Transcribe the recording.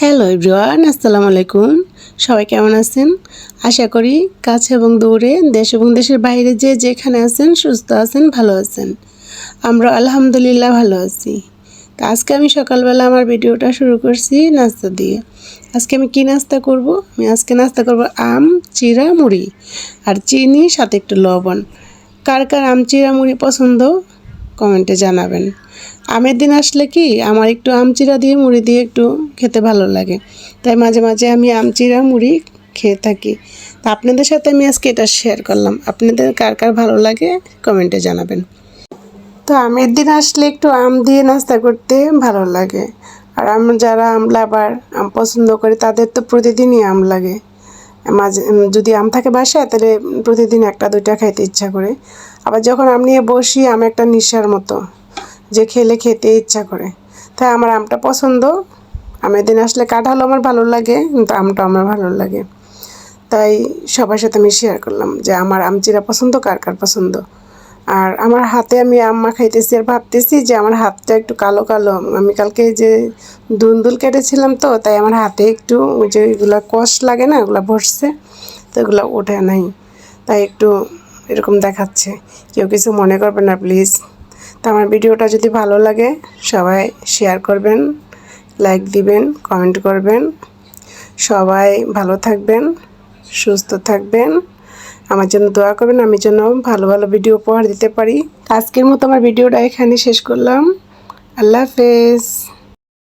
Hello everyone আসসালামু আলাইকুম। সবাই কেমন আছেন? আশা করি কাছে এবং দৌড়ে দেশ এবং দেশের বাইরে যে যেখানে আছেন, সুস্থ আছেন, ভালো আছেন। আমরা আলহামদুলিল্লাহ ভালো আছি। তো আজকে আমি সকালবেলা আমার ভিডিওটা শুরু করছি নাস্তা দিয়ে। আজকে আমি কি নাস্তা করব? আমি আজকে নাস্তা করব আম, চিরা, মুড়ি। আর চিনি সাথে একটু লবণ। কার কার আম, চিরা, মুড়ি পছন্দ? কমেন্টে জানাবেন। আমের দিন আসলে কি? আমার একটু আমচিরা দিয়ে, মুড়ি দিয়ে একটু খেতে ভালো লাগে। তাই মাঝে মাঝে আমি আমচিরা মুড়ি খেয়ে থাকি। তা আপনাদের সাথে আমি আজকে এটা শেয়ার করলাম। আপনাদের কার কার ভালো লাগে কমেন্টে জানাবেন। তো আমের দিন আসলে একটু আম দিয়ে নাস্তা করতে ভালো লাগে। আর আম যারা আম লাভার আম পছন্দ করে, তাদের তো প্রতিদিনই আম লাগে। মাঝে যদি আম থাকে বাসায়, তাহলে প্রতিদিন একটা, দুইটা খাইতে ইচ্ছা করে। আবার যখন আম নিয়ে বসি, আম একটা নিশার মতো, যে খেলে খেতে ইচ্ছা করে। তাই আমার আমটা পছন্দ। আমের দিন আসলে কাঁঠালও আমার ভালো লাগে, কিন্তু আমটা আমার ভালো লাগে। তাই সবার সাথে আমি শেয়ার করলাম যে আমার আমচিরা পছন্দ, কার কার পছন্দ। আর আমার হাতে আমি আম মাখাইতেছি আর ভাবতেছি যে আমার হাতটা একটু কালো কালো। আমি কালকে যে দুন্দুল কেটেছিলাম তো, তাই আমার হাতে একটু যে এগুলো কষ লাগে না, ওগুলো বসছে তো এগুলো ওঠে নাই। তাই একটু এরকম দেখাচ্ছে। কেউ কিছু মনে করবে না, প্লিজ। তো আমার ভিডিওটা যদি ভালো লাগে, সবাই শেয়ার করবেন, লাইক দিবেন, কমেন্ট করবেন। সবাই ভালো থাকবেন, সুস্থ থাকবেন। আমার জন্য দোয়া করবেন, আমি যেন ভালো ভালো ভিডিও উপহার দিতে পারি। আজকের মতো আমার ভিডিওটা এখানে শেষ করলাম। আল্লাহ হাফেজ।